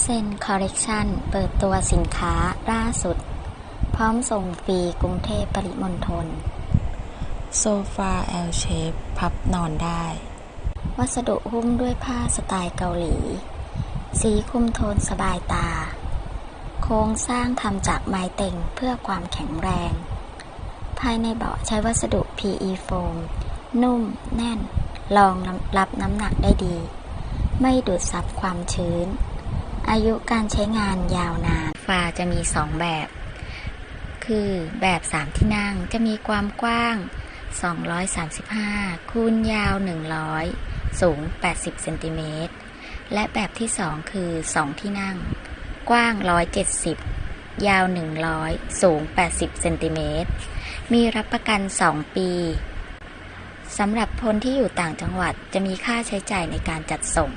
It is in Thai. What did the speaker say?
เซนคอ r เร t ชันเปิดตัวสินค้าล่าสุด พร้อมส่งฟรีกรุงเทพปริมณฑลโซฟา L shape พับนอนได้ วัสดุหุ้มด้วยผ้าสไตล์เกาหลี สีคุมโทนสบายตา โครงสร้างทำจากไม้เต็งเพื่อความแข็งแรง ภายในเบาะใช้วัสดุ PE โฟมนุ่ม แน่นรองรับน้ำหนักได้ดี ไม่ดูดซับความชื้น อายุการใช้งานยาวนานฝาจะมีสองแบบ คือแบบ 3 ที่นั่งจะมีความกว้าง 235 คูณยาว 100 สูง 80 เซนติเมตร และแบบที่ 2 คือ 2 ที่นั่ง กว้าง 170 ยาว 100 สูง 80 เซนติเมตร มีรับประกัน 2 ปีสำหรับคนที่อยู่ต่างจังหวัดจะมีค่าใช้จ่ายในการจัดส่ง